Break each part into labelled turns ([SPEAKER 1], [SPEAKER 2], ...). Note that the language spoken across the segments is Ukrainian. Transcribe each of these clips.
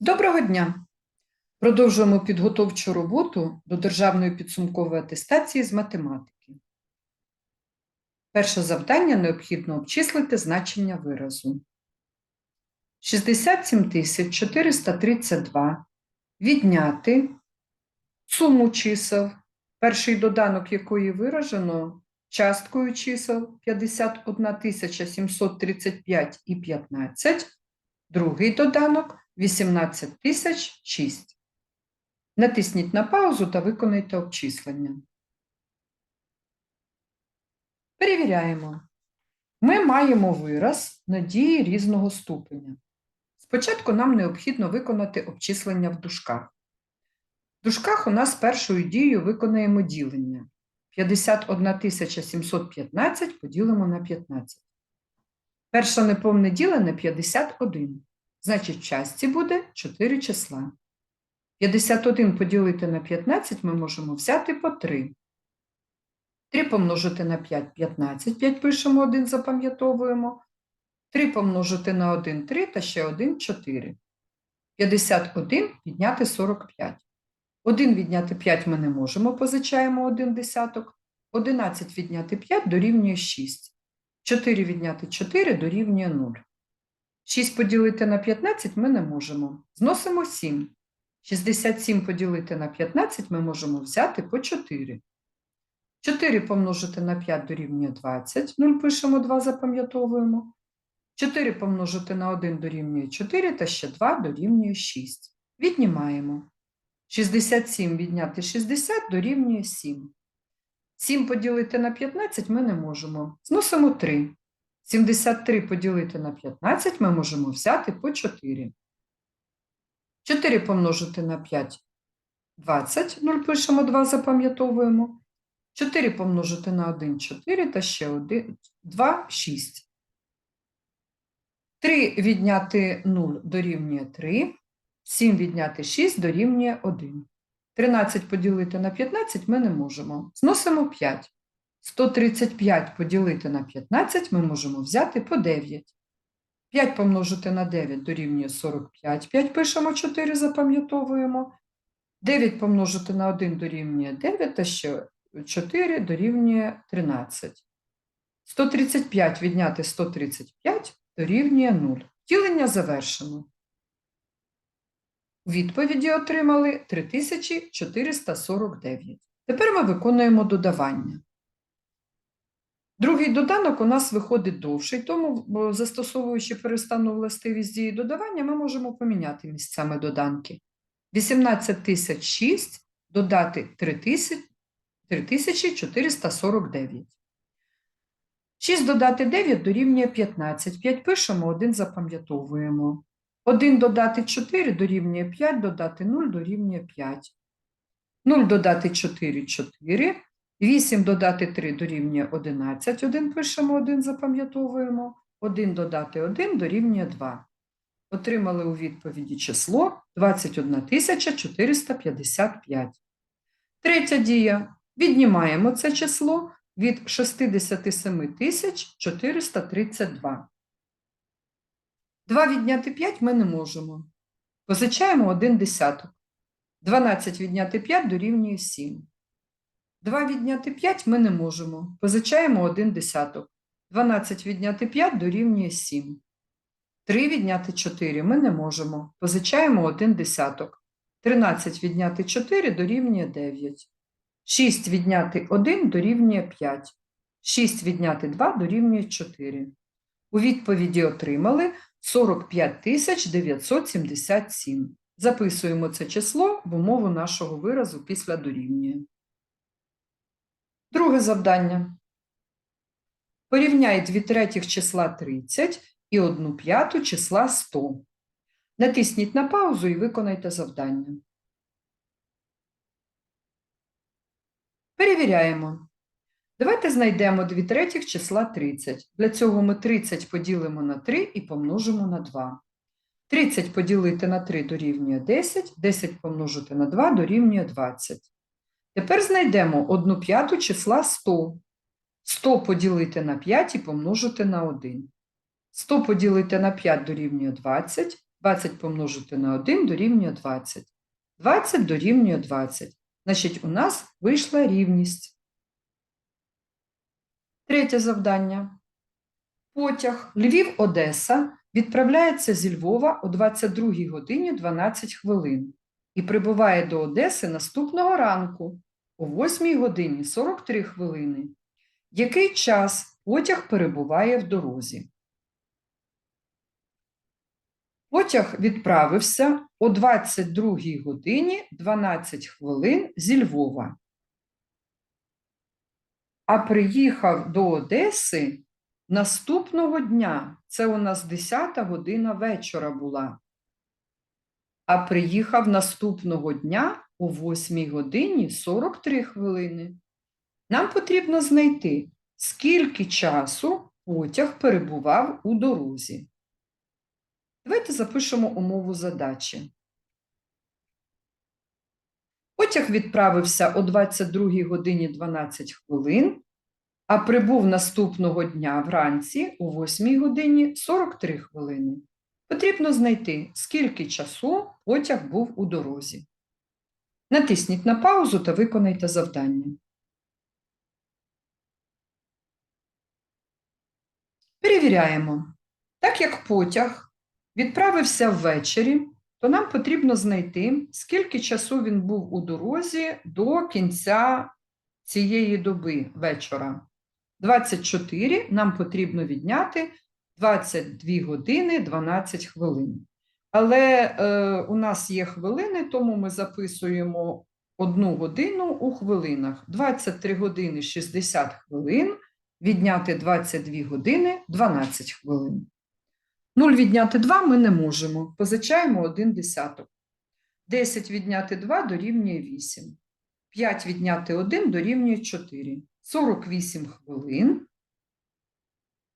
[SPEAKER 1] Доброго дня! Продовжуємо підготовчу роботу до державної підсумкової атестації з математики. Перше завдання необхідно обчислити значення виразу. 67 432 відняти суму чисел, перший доданок якої виражено часткою чисел 51 735 і 15, другий доданок 18 тисяч 6. Натисніть на паузу та виконайте обчислення. Перевіряємо. Ми маємо вираз надії різного ступеня. Спочатку нам необхідно виконати обчислення в дужках. В дужках у нас першою дією виконаємо ділення. 51 715 поділимо на 15. Перше неповне ділене 51. Значить, в частці буде 4 числа. 51 поділити на 15 ми можемо взяти по 3. 3 помножити на 5 – 15. 5 пишемо 1, запам'ятовуємо. 3 помножити на 1 – 3 та ще 1 – 4. 51 відняти 45. 1 відняти 5 ми не можемо, позичаємо 1 десяток. 11 відняти 5 дорівнює 6. 4 відняти 4 дорівнює 0. 6 поділити на 15 ми не можемо. Зносимо 7. 67 поділити на 15 ми можемо взяти по 4. 4 помножити на 5 дорівнює 20. 0 пишемо 2, запам'ятовуємо. 4 помножити на 1 дорівнює 4 та ще 2 дорівнює 6. Віднімаємо. 67 відняти 60 дорівнює 7. 7 поділити на 15 ми не можемо. Зносимо 3. 73 поділити на 15 ми можемо взяти по 4. 4 помножити на 5 – 20. 0 пишемо 2, запам'ятовуємо. 4 помножити на 1 – 4 та ще 1, 2 – 6. 3 відняти 0 дорівнює 3. 7 відняти 6 дорівнює 1. 13 поділити на 15 ми не можемо. Зносимо 5. 135 поділити на 15 ми можемо взяти по 9. 5 помножити на 9 дорівнює 45. 5 пишемо 4, запам'ятовуємо. 9 помножити на 1 дорівнює 9, та ще 4 дорівнює 13. 135 відняти 135 дорівнює 0. Ділення завершено. Відповіді отримали 3449. Тепер ми виконуємо додавання. Другий доданок у нас виходить довший, тому, застосовуючи перестану властивість дії додавання, ми можемо поміняти місцями доданки. 18006 додати 3449. 6 додати 9 дорівнює 15. 5 пишемо, 1 запам'ятовуємо. 1 додати 4 дорівнює 5, додати 0 дорівнює 5. 0 додати 4 – 4. 8 додати 3 дорівнює 11. 1 пишемо, 1 запам'ятовуємо. 1 додати 1 дорівнює 2. Отримали у відповіді число 21 455. Третя дія. Віднімаємо це число від 67 432. 2 відняти 5 ми не можемо. Позичаємо 1 десяток. 12 відняти 5 дорівнює 7. 2 відняти 5 ми не можемо. Позичаємо 1 десяток. 12 відняти 5 дорівнює 7. 3 відняти 4 ми не можемо. Позичаємо 1 десяток. 13 відняти 4 дорівнює 9. 6 відняти 1 дорівнює 5. 6 відняти 2 дорівнює 4. У відповіді отримали 45 977. Записуємо це число в умову нашого виразу після дорівнює. Друге завдання. Порівняй 2 третіх числа 30 і 1 п'яту числа 100. Натисніть на паузу і виконайте завдання. Перевіряємо. Давайте знайдемо 2 третіх числа 30. Для цього ми 30 поділимо на 3 і помножимо на 2. 30 поділити на 3 дорівнює 10, 10 помножити на 2 дорівнює 20. Тепер знайдемо 1 п'яту числа 100. 100 поділити на 5 і помножити на 1. 100 поділити на 5 дорівнює 20, 20 помножити на 1 дорівнює 20. 20 дорівнює 20. Значить, у нас вийшла рівність. Третє завдання. Потяг Львів-Одеса відправляється зі Львова о 22 годині 12 хвилин і прибуває до Одеси наступного ранку о 8 годині 43 хвилини. Який час потяг перебуває в дорозі? Потяг відправився о 22 годині 12 хвилин зі Львова, а приїхав до Одеси наступного дня. Це у нас 10 година вечора була. А приїхав наступного дня о 8 годині 43 хвилини. Нам потрібно знайти, скільки часу потяг перебував у дорозі. Давайте запишемо умову задачі. Потяг відправився о 22 годині 12 хвилин, а прибув наступного дня вранці о 8 годині 43 хвилини. Потрібно знайти, скільки часу потяг був у дорозі. Натисніть на паузу та виконайте завдання. Перевіряємо. Так як потяг відправився ввечері, то нам потрібно знайти, скільки часу він був у дорозі до кінця цієї доби вечора. 24 нам потрібно відняти 22 години 12 хвилин. Але е, у нас є хвилини, тому ми записуємо одну годину у хвилинах. 23 години 60 хвилин, відняти 22 години 12 хвилин. 0 відняти 2 ми не можемо. Позичаємо 1 десяток. 10 відняти 2 дорівнює 8. 5 відняти 1 дорівнює 4. 48 хвилин.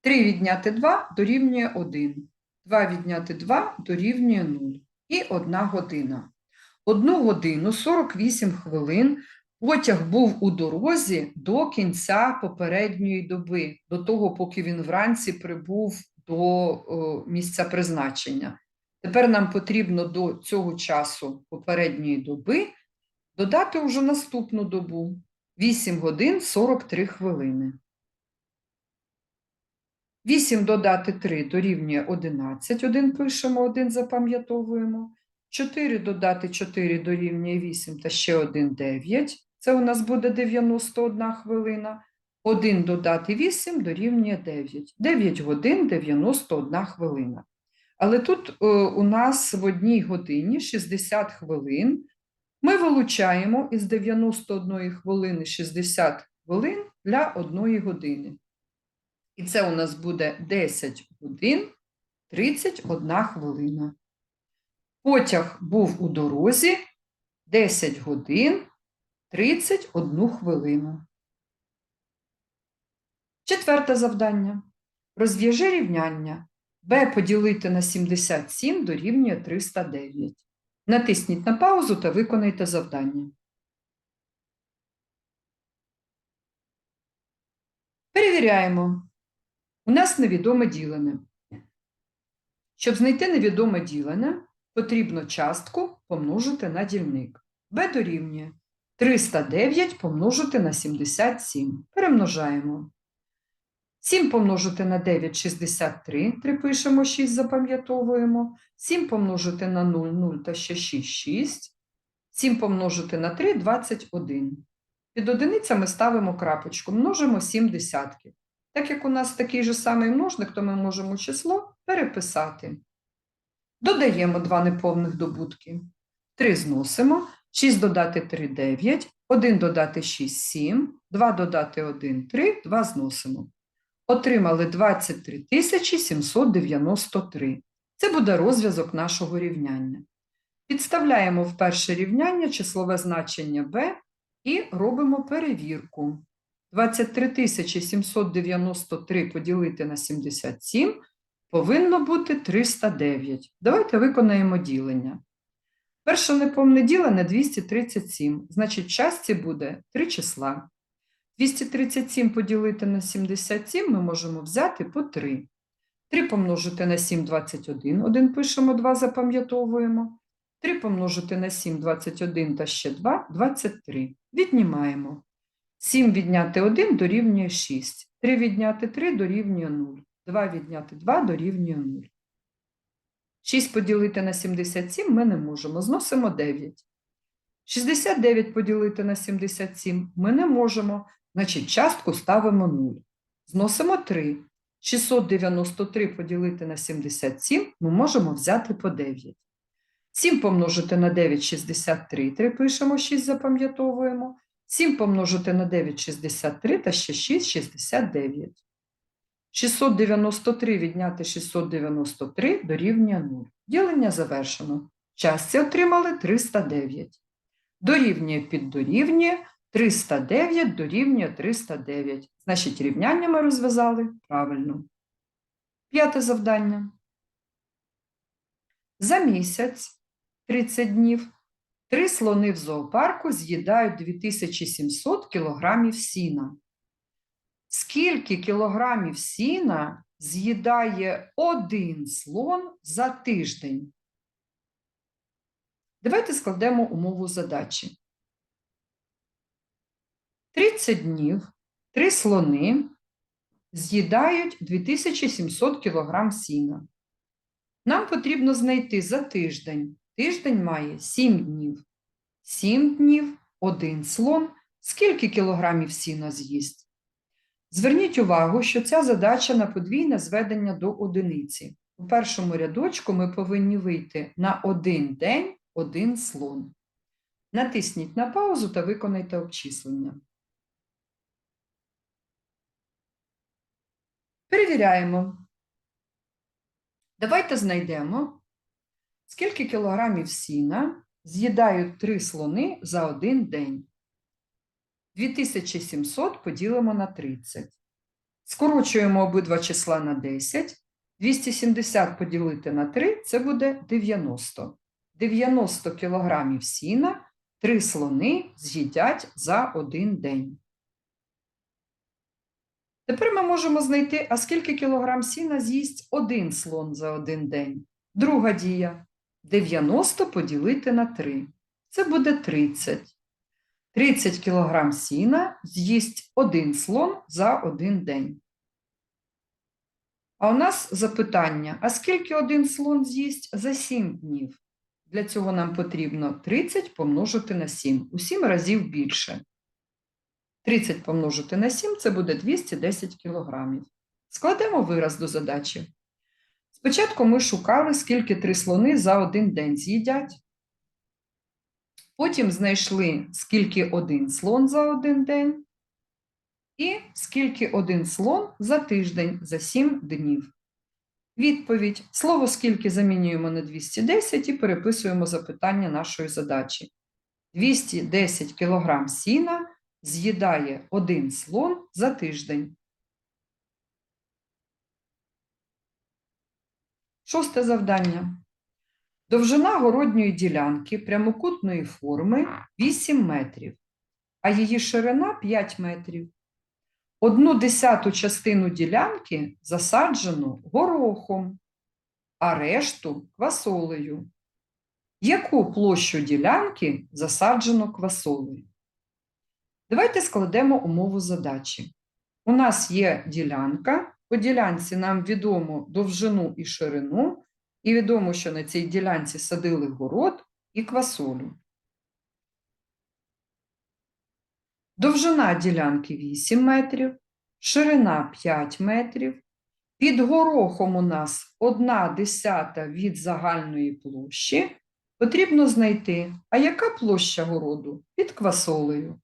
[SPEAKER 1] 3 відняти 2 дорівнює 1. 2 відняти 2 дорівнює 0. І 1 година. 1 годину 48 хвилин потяг був у дорозі до кінця попередньої доби, до того, поки він вранці прибув до о, місця призначення. Тепер нам потрібно до цього часу попередньої доби додати вже наступну добу 8 годин 43 хвилини. 8 додати 3 дорівнює 11, 1 пишемо, 1 запам'ятовуємо. 4 додати 4 дорівнює 8 та ще 1 9. Це у нас буде 91 хвилина. 1 додати 8 дорівнює 9. 9 годин 91 хвилина. Але тут е, у нас в одній годині 60 хвилин. Ми вилучаємо із 91 хвилини 60 хвилин для 1 години. І це у нас буде 10 годин 31 хвилина. Потяг був у дорозі 10 годин 31 хвилину. Четверте завдання. Розв'яжи рівняння. b поділити на 77 дорівнює 309. Натисніть на паузу та виконайте завдання. Перевіряємо. У нас невідоме ділене. Щоб знайти невідоме ділене, потрібно частку помножити на дільник. b дорівнює 309 помножити на 77. Перемножаємо. 7 помножити на 9 – 63, припишемо 6, запам'ятовуємо. 7 помножити на 0 – 0 та ще 6 – 6. 7 помножити на 3 – 21. Під одиницями ставимо крапочку, множимо 7 десятків. Так як у нас такий же самий множник, то ми можемо число переписати. Додаємо два неповних добутки. 3 зносимо, 6 додати 3 – 9, 1 додати 6 – 7, 2 додати 1 – 3, 2 зносимо. Отримали 23 793. Це буде розв'язок нашого рівняння. Підставляємо в перше рівняння числове значення b і робимо перевірку. 23 793 поділити на 77 повинно бути 309. Давайте виконаємо ділення. Перше неповне ділене 237, значить, в частці буде 3 числа. 237 поділити на 77 ми можемо взяти по 3. 3 помножити на 7 – 21. 1 пишемо, 2 запам'ятовуємо. 3 помножити на 7 – 21 та ще 2 – 23. Віднімаємо. 7 відняти 1 дорівнює 6. 3 відняти 3 дорівнює 0. 2 відняти 2 дорівнює 0. 6 поділити на 77 ми не можемо. Зносимо 9. 69 поділити на 77 ми не можемо. Значить, частку ставимо 0. Зносимо 3. 693 поділити на 77 ми можемо взяти по 9. 7 помножити на 9 – 63. 3 пишемо, 6 запам'ятовуємо. 7 помножити на 9 – 63 та ще 6 – 69. 693 відняти 693 дорівнює 0. Ділення завершено. Частці отримали 309. Дорівнює під дорівнює 309 дорівнює 309. Значить, рівняння ми розв'язали правильно. П'яте завдання. За місяць 30 днів три слони в зоопарку з'їдають 2700 кілограмів сіна. Скільки кілограмів сіна з'їдає один слон за тиждень? Давайте складемо умову задачі. 30 днів три слони з'їдають 2700 кг сіна. Нам потрібно знайти за тиждень. Тиждень має 7 днів. 7 днів, один слон. Скільки кілограмів сіна з'їсть? Зверніть увагу, що ця задача на подвійне зведення до одиниці. У першому рядочку ми повинні вийти на один день один слон. Натисніть на паузу та виконайте обчислення. Перевіряємо. Давайте знайдемо, скільки кілограмів сіна з'їдають три слони за один день. 2700 поділимо на 30. Скорочуємо обидва числа на 10. 270 поділити на 3 – це буде 90. 90 кілограмів сіна три слони з'їдять за один день. Тепер ми можемо знайти, а скільки кілограм сіна з'їсть один слон за один день. Друга дія. 90 поділити на 3. Це буде 30. 30 кілограм сіна з'їсть один слон за один день. А у нас запитання: а скільки один слон з'їсть за 7 днів? Для цього нам потрібно 30 помножити на 7. У 7 разів більше. 30 помножити на 7 це буде 210 кілограмів. Складемо вираз до задачі. Спочатку ми шукали, скільки три слони за один день з'їдять. Потім знайшли, скільки один слон за один день, і скільки один слон за тиждень за 7 днів. Відповідь. Слово скільки замінюємо на 210 і переписуємо запитання нашої задачі. 210 кг сіна з'їдає один слон за тиждень. Шосте завдання. Довжина городньої ділянки прямокутної форми 8 метрів, а її ширина 5 метрів. Одну десяту частину ділянки засаджено горохом, а решту квасолею. Яку площу ділянки засаджено квасолею? Давайте складемо умову задачі. У нас є ділянка, по ділянці нам відомо довжину і ширину, і відомо, що на цій ділянці садили город і квасолю. Довжина ділянки 8 метрів, ширина 5 метрів. Під горохом у нас 1 десята від загальної площі. Потрібно знайти, а яка площа городу під квасолею.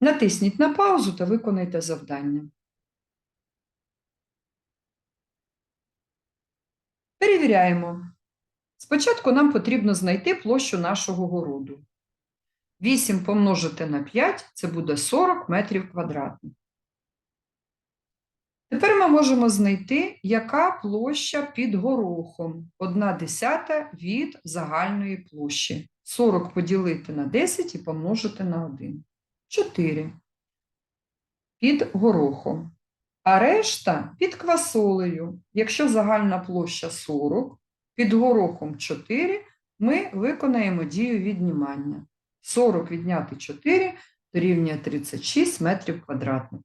[SPEAKER 1] Натисніть на паузу та виконайте завдання. Перевіряємо. Спочатку нам потрібно знайти площу нашого городу. 8 помножити на 5 це буде 40 метрів квадратних. Тепер ми можемо знайти, яка площа під горохом. 1 десята від загальної площі. 40 поділити на 10 і помножити на 1. 4. Під горохом. А решта під квасолею. Якщо загальна площа 40, під горохом 4, ми виконаємо дію віднімання. 40 відняти 4 дорівнює 36 метрів квадратних.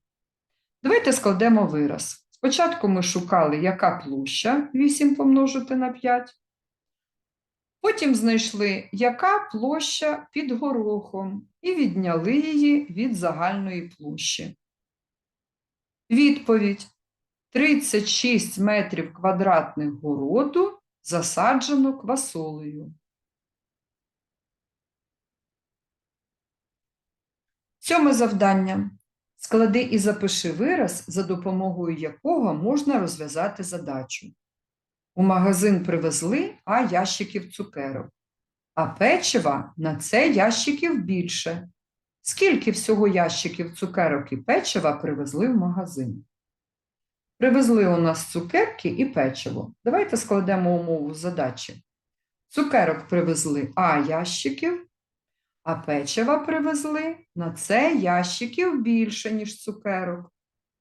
[SPEAKER 1] Давайте складемо вираз. Спочатку ми шукали, яка площа 8 помножити на 5. Потім знайшли, яка площа під горохом, і відняли її від загальної площі. Відповідь: 36 метрів квадратних городу засаджено квасолею. Сьоме завдання. Склади і запиши вираз, за допомогою якого можна розв'язати задачу. У магазин привезли А ящиків цукерок, а печива на це ящиків більше. Скільки всього ящиків цукерок і печива привезли в магазин? Привезли у нас цукерки і печиво. Давайте складемо умову задачі. Цукерок привезли А ящиків, а печива привезли на це ящиків більше, ніж цукерок.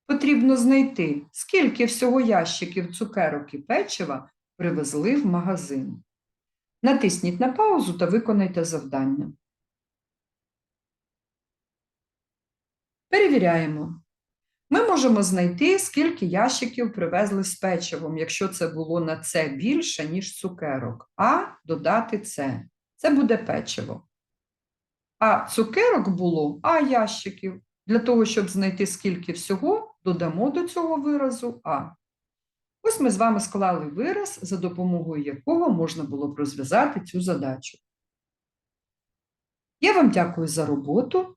[SPEAKER 1] Потрібно знайти, скільки всього ящиків цукерок і печива привезли в магазин. Натисніть на паузу та виконайте завдання. Перевіряємо. Ми можемо знайти, скільки ящиків привезли з печивом, якщо це було на це більше, ніж цукерок, а додати це. Це буде печиво. А цукерок було А ящиків. Для того, щоб знайти скільки всього, додамо до цього виразу А. Ось ми з вами склали вираз, за допомогою якого можна було б розв'язати цю задачу. Я вам дякую за роботу.